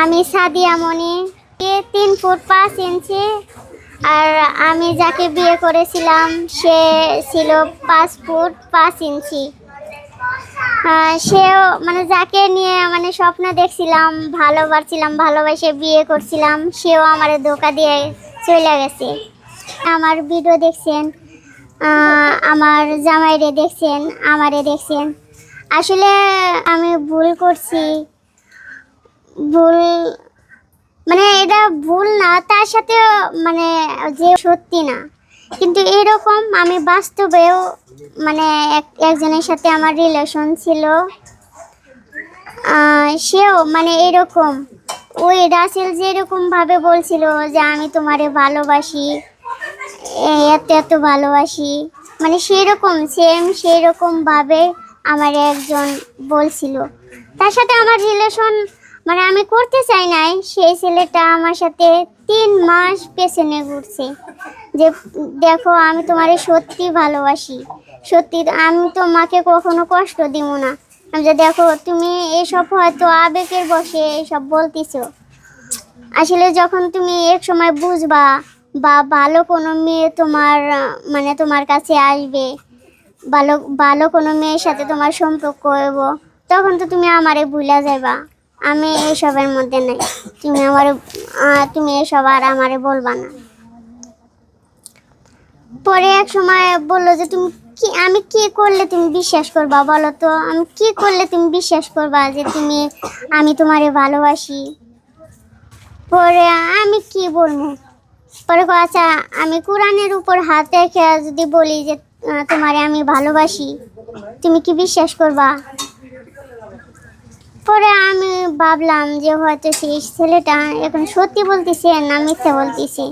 আমি সাদিয়া মনি। তিন ফুট পাঁচ ইঞ্চি। আর আমি যাকে বিয়ে করেছিলাম, সে ছিল পাঁচ ফুট পাঁচ ইঞ্চি। সেও মানে যাকে নিয়ে মানে স্বপ্ন দেখছিলাম, ভালোবাসছিলাম, ভালোবাসে বিয়ে করছিলাম, সেও আমার ধোকা দিয়ে চলে গেছে। আমার ভিডিও দেখছেন আমার জামাইরে দেখছেন, আমারে দেখছেন। আসলে আমি ভুল করছি। ভুল মানে এটা ভুল না, তার সাথে মানে যে সত্যি না। কিন্তু এরকম আমি বাস্তবেও মানে এক- একজনের সাথে আমার রিলেশন ছিল। সেও মানে এরকম। ওই রাসেল যেরকম ভাবে বলছিল যে, আমি তোমারে ভালোবাসি এত এত ভালোবাসি। মানে সেরকম সেম সেরকম ভাবে আমার একজন বলছিল। তার সাথে আমার রিলেশন মানে আমি করতে চাই নাই, সেই ছেলেটা আমার সাথে তিন মাস পেছনে ঘুরছে। যে দেখো, আমি তোমারে সত্যি ভালোবাসি। সত্যি, আমি তোমাকে কখনো কষ্ট দিব না। আমি যে দেখো, তুমি এসব হয়তো আবেগের বসে এসব বলতেছো। আসলে যখন তুমি এক সময় বুঝবা বা ভালো কোনো মেয়ে তোমার মানে তোমার কাছে আসবে, ভালো ভালো কোনো মেয়ের সাথে তোমার সম্পর্ক হইব, তখন তো তুমি আমারে ভুলা যাইবা। আমি এসবের মধ্যে নাই। তুমি আমার তুমি এসব আর আমারে বলবা না। পরে এক সময় বলল যে, তুমি কি, আমি কি করলে তুমি বিশ্বাস করবা বলো তো? আমি কি করলে তুমি বিশ্বাস করবা যে, তুমি, আমি তোমারে ভালোবাসি? পরে আমি কি বলব? পরে আচ্ছা আমি কোরআনের উপর হাত রেখে যদি বলি যে তোমারে আমি ভালোবাসি, তুমি কি বিশ্বাস করবা? পরে আমি ভাবলাম যে হয়তো সেই ছেলেটা এখন সত্যি বলতেছে না মিথ্যা বলতেছে।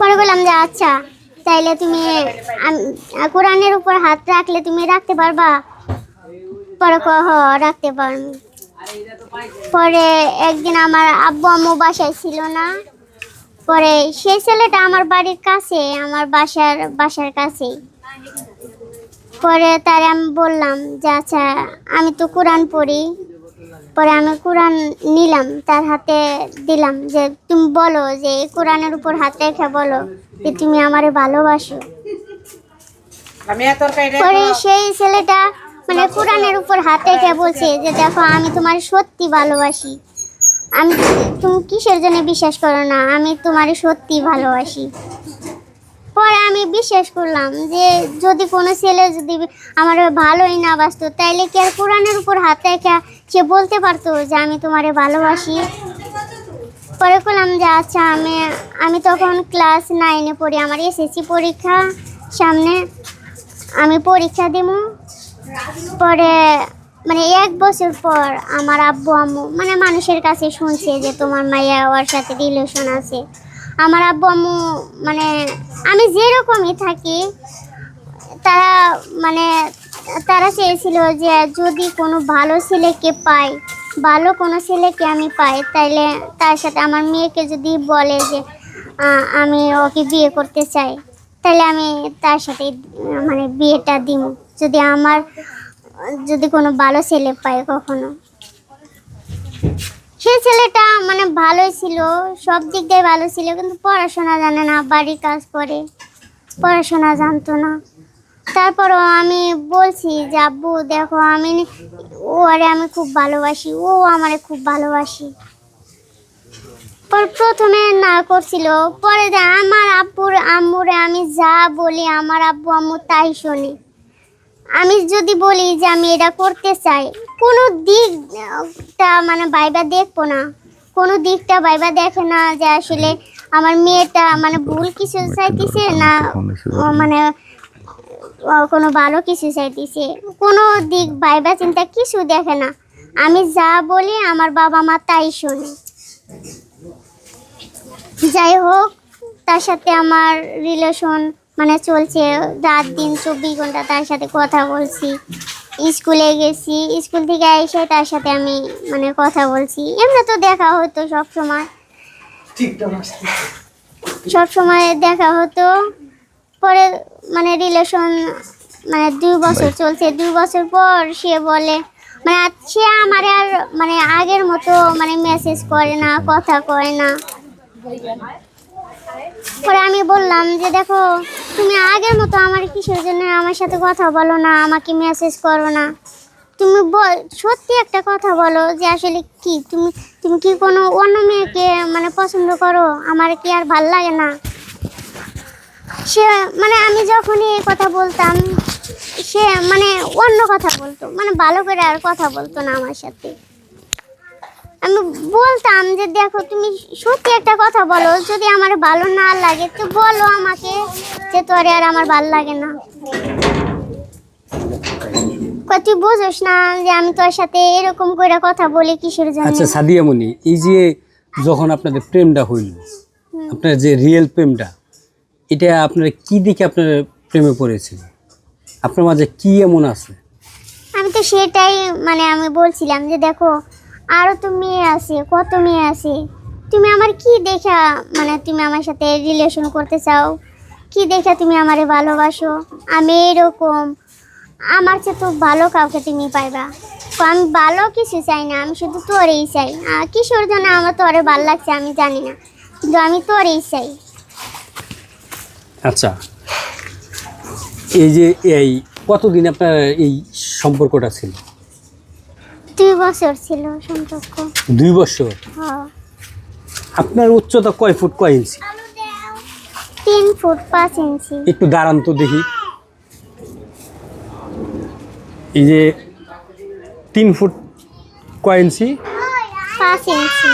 পরে বললাম যে আচ্ছা তাইলে তুমি কোরআনের উপর হাত রাখলে তুমি রাখতে পারবা? পরে কহ রাখতে পারব। পরে একদিন আমার আব্বু আম্মু বাসায় ছিল না। পরে সেই ছেলেটা আমার বাড়ির কাছে, আমার বাসার বাসার কাছেই। পরে তার আমি বললাম যে আচ্ছা আমি তো কোরআন পড়ি। পরে আমি কোরআন নিলাম তার হাতে দিলাম যে তুমি বলো যে এই কোরআনের উপর হাত রেখে বলো যে তুমি আমারে ভালোবাসো। পরে সেই ছেলেটা মানে কোরআনের উপর হাত রেখে বলছে যে দেখো আমি তোমার সত্যি ভালোবাসি। আমি তুমি কিসের জন্য বিশ্বাস করো না? আমি তোমার সত্যি ভালোবাসি। আমি বিশ্বাস করলাম যে যদি কোনো ছেলে যদি আমার ভালোই না বাসতো, তাইলে কি আর কোরআনের উপর হাত রেখে সে বলতে পারতো যে আমি তোমারে ভালোবাসি? পরে করলাম যে আচ্ছা আমি আমি তখন ক্লাস নাইনে পড়ি, আমার এসএসসি পরীক্ষা সামনে, আমি পরীক্ষা দিব পরে মানে এক বছর পর আমার আব্বু, আম্মু মানে মানুষের কাছে শুনছে যে তোমার মাইয়া ওর সাথে রিলেশন আছে। আমার আব্বু, আম্মু মানে আমি যেরকমই থাকি, তারা মানে তারা চেয়েছিল যে যদি কোনো ভালো ছেলেকে পাই, ভালো কোনো ছেলেকে আমি পাই, তাইলে তার সাথে আমার মেয়েকে যদি বলে যে আমি ওকে বিয়ে করতে চাই তাহলে আমি তার সাথে মানে বিয়েটা দিব যদি আমার, যদি কোনো ভালো ছেলে পাই কখনো। সেই ছেলেটা মানে ভালোই ছিল, সব দিক দিয়ে ভালো ছিল, কিন্তু পড়াশোনা জানে না, বাড়ির কাজ করে, পড়াশোনা জানতো না। তারপরও আমি বলছি যে, আব্বু, দেখো, আমি ও আরে আমি খুব ভালোবাসি, ও আমারে খুব ভালোবাসি। পর প্রথমে না করছিল, পরে আমার আব্বুর আম্মুরে আমি যা বলি, আমার আব্বু আম্মু তাই শোনে। আমি যদি বলি যে আমি এটা করতে চাই, কোনো দিকটা মানে বাইবা দেখব না। কোনো দিকটা বাইবা দেখে না যে আসলে আমার মেয়েটা মানে ভুল কিছু চাইতেছে না মানে কোনো ভালো কিছু চাইতেছে। কোনো দিক বাইবা চিন্তা কিছু দেখে না। আমি যা বলি আমার বাবা মা তাই শোনে। যাই হোক, তার সাথে আমার রিলেশন মানে চলছে রাত দিন চব্বিশ ঘণ্টা তার সাথে কথা বলছি। স্কুলে গেছি স্কুল থেকে এসে তার সাথে আমি মানে কথা বলছি। এমনি তো দেখা হতো সব সময়। সব সময় দেখা হতো। পরে মানে রিলেশন মানে দুই বছর চলছে। দুই বছর পর সে বলে মানে সে আমার আর মানে আগের মতো মানে মেসেজ করে না কথা কয় না। পরে আমি বললাম যে, দেখো, তুমি আগের মতো আমার কিসের জন্য আমার সাথে কথা বলো না, আমাকে মেসেজ করো না? তুমি বল, সত্যি একটা কথা বলো যে, আসলে কি? তুমি তুমি কি কোনো অন্য মেয়েকে মানে পছন্দ করো? আমার কি আর ভালো লাগে না? সে মানে আমি যখনই এই কথা বলতাম, সে মানে অন্য কথা বলতো মানে ভালো করে আর কথা বলতো না আমার সাথে। আমি বলতাম যে দেখো তুমি সত্যি একটা কথা বলো যদি আমার ভালো না লাগে তো বলো আমাকে যে তোরে আর আমার ভালো লাগে না। তুই বোঝোস না যে আমি তোর সাথে এরকম করে কথা বলি কিসের জন্য? আচ্ছা সাদিয়া মনি এই যে যখন আপনাদের প্রেমটা হইল আপনার যে রিয়েল প্রেমটা এটা আপনার কি দিকে আপনার প্রেমে পড়েছিল আপনার মাঝে কি এমন আছে? আমি তো সেটাই মানে আমি বলছিলাম যে দেখো আরও তো মেয়ে আছে, কত মেয়ে আছে? তুমি আমার কি দেখা মানে তুমি আমার সাথে রিলেশন করতে চাও? কি দেখে তুমি আমারে ভালোবাসো? আমি এরকম। আমার চেয়ে তো ভালো কাউকে তুমি পাইবা। আমি ভালো কিছু চাই না, আমি শুধু তোরেই চাই। কিশোর জন্য আমার তোরে ভালো লাগছে, আমি জানি না। কিন্তু আমি তোরেই চাই। আচ্ছা। এই যে এই, কতদিন আপনার এই সম্পর্কটা ছিল? দুই বছর ছিল সম্পর্ক। দুই বছর? হ্যাঁ। আপনার উচ্চতা কয় ফুট কয় ইঞ্চি? তিন ফুট পাঁচ ইঞ্চি। একটু দাঁড়ান তো দেখি। এই যে তিন ফুট কয় ইঞ্চি? পাঁচ ইঞ্চি।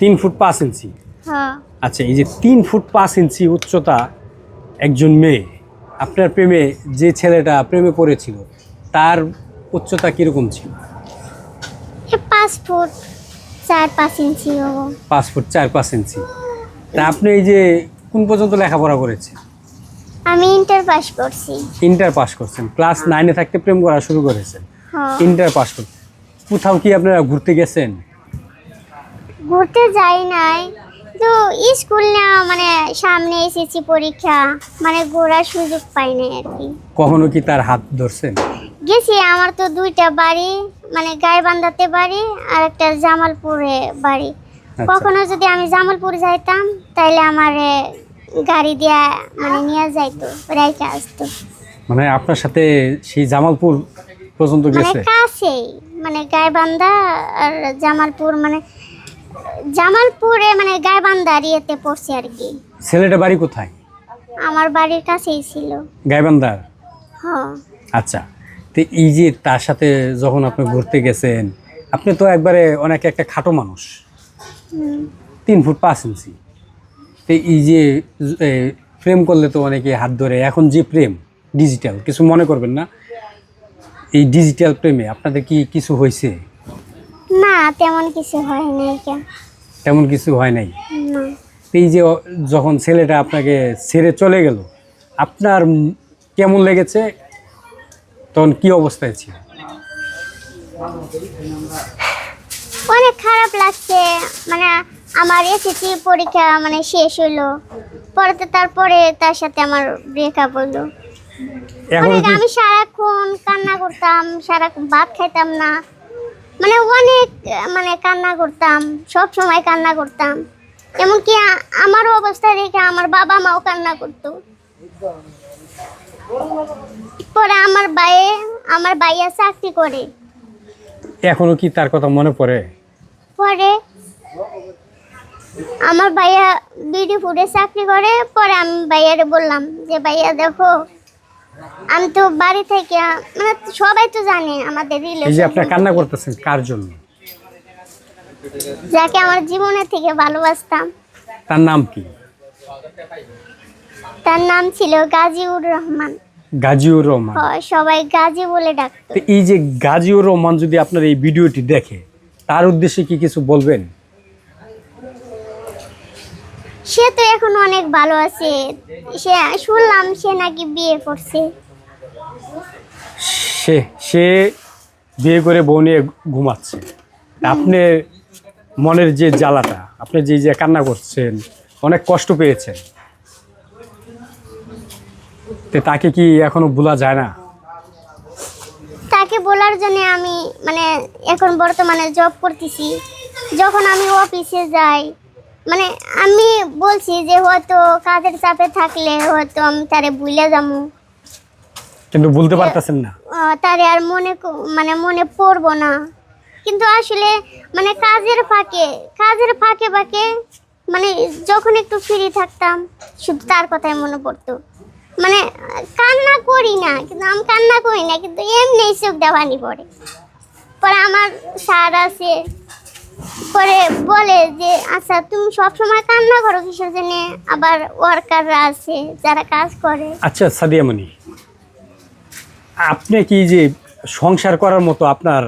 তিন ফুট পাঁচ ইঞ্চি? হ্যাঁ। আচ্ছা এই যে তিন ফুট পাঁচ ইঞ্চি উচ্চতা একজন মেয়ে আপনার প্রেমে যে ছেলেটা প্রেমে পড়েছিল তার উচ্চতা কীরকম ছিল? পাঁচ ফুট চার পাঁচ ইঞ্চি হব। পাঁচ ফুট চার পাঁচ ইঞ্চি। তা আপনি এই যে কোন পর্যন্ত লেখাপড়া করেছেন? আমি ইন্টার পাস করছি। ইন্টার পাস করছেন। ক্লাস নাইনে থাকতে প্রেম করা শুরু করেছেন। হ্যাঁ। ইন্টার পাস করতে কোথাও কি আপনারা ঘুরতে গেছেন? ঘুরতে যাই নাই। তো স্কুল না মানে সামনে এসেছি পরীক্ষা মানে ঘোরার সুযোগ পাই নাই আর কি। কখনো কি তার হাত ধরছেন? গেছি আমার তো দুইটা বাড়ি মানে গাইবান্ধাতে বাড়ি আর একটা জামালপুরে বাড়ি। আচ্ছা। কখনো যদি আমি জামালপুর যাইতাম তাইলে আমার গাড়ি দিয়া মানে নিয়ে যাইতো রাইকে আসতো। মানে আপনার সাথে সেই জামালপুর পর্যন্ত মানে গেছে? কাছেই মানে গাইবান্ধা আর জামালপুর মানে জামালপুরে মানে গাইবান্ধা ইয়েতে পড়ছে আর কি। ছেলেটা বাড়ি কোথায়? আমার বাড়ির কাছেই ছিল। গাইবান্ধার? হ্যাঁ। আচ্ছা। তো এই যে তার সাথে যখন আপনি ঘুরতে গেছেন আপনি তো একবারে অনেক একটা খাটো মানুষ। তিন ফুট পাঁচ ইঞ্চি। তো এই যে প্রেম করলে তো অনেকে হাত ধরে। এখন যে প্রেম ডিজিটাল কিছু মনে করবেন না? এই ডিজিটাল প্রেমে আপনাদের কি কিছু হয়েছে? না তেমন কিছু হয় নাই কেন? তেমন কিছু হয় নাই? এই যে যখন ছেলেটা আপনাকে ছেড়ে চলে গেল আপনার কেমন লেগেছে? তখন কি অবস্থায় ছিল? অনেক খারাপ লাগছে। মানে আমার এসএসসি পরীক্ষা মানে শেষ হইল। পরে তো তারপরে তার সাথে আমার ব্রেকআপ হলো অনেক আমি সারাক্ষণ কান্না করতাম সারাক্ষণ ভাত খাইতাম না। মানে অনেক মানে কান্না করতাম সব সময় কান্না করতাম। এমনকি আমারও অবস্থা দেখে আমার বাবা মাও কান্না করতো। পরে আমার বাইয়ে আমার বাইয়া চাকরি করে। এখনও কি তার কথা মনে পড়ে? পরে আমার ভাইয়া বিডি ফুডে চাকরি করে পরে আমি ভাইয়ারে বললাম যে ভাইয়া দেখো আমি তো বাড়ি থেকে মানে সবাই তো জানে আমাদের এই যে রিলেশন আপনার কান্না করতেছেন কার জন্য? যাকে আমার জীবনের থেকে ভালোবাসতাম। তার নাম কি? তার নাম ছিল গাজীউর রহমান। গাজীউর রহমান। সবাই গাজী বলে ডাক এই যে গাজীউর রহমান যদি আপনার এই ভিডিওটি দেখে তার উদ্দেশ্যে কি কিছু বলবেন? সে তো এখন অনেক ভালো আছে। সে শুনলাম সে নাকি বিয়ে করছে। সে সে বিয়ে করে বউ নিয়ে ঘুমাচ্ছে। আপনি মনের যে জ্বালাটা আপনি যে যে কান্না করছেন অনেক কষ্ট পেয়েছেন। তো তাকে কি এখনও ভোলা যায় না? তাকে বলার জন্য আমি মানে এখন বর্তমানে জব করতেছি। যখন আমি অফিসে যাই মানে আমি বলছি যে হয়তো কাজের চাপে থাকলে হয়তো আমি তারে ভুলে যাব কিন্তু বলতে পারতেছেন না। তারে আর মনে মানে মনে পড়ব না। কিন্তু আসলে মানে কাজের ফাঁকে কাজের ফাঁকে ফাঁকে মানে যখন একটু ফ্রি থাকতাম শুধু তার কথাই মনে পড়তো। মানে কান্না করি না, কিন্তু আমি কান্না করি না, কিন্তু এমনি চোখ দেওয়ানি পড়ে। পরে আমার স্যার আছে পরে বলে যে আচ্ছা তুমি সবসময় কান্না করো কিসের জন্য? আবার ওয়ার্কাররা আছে যারা কাজ করে। আচ্ছা সাদিয়ামণি আপনি কি যে সংসার করার মতো আপনার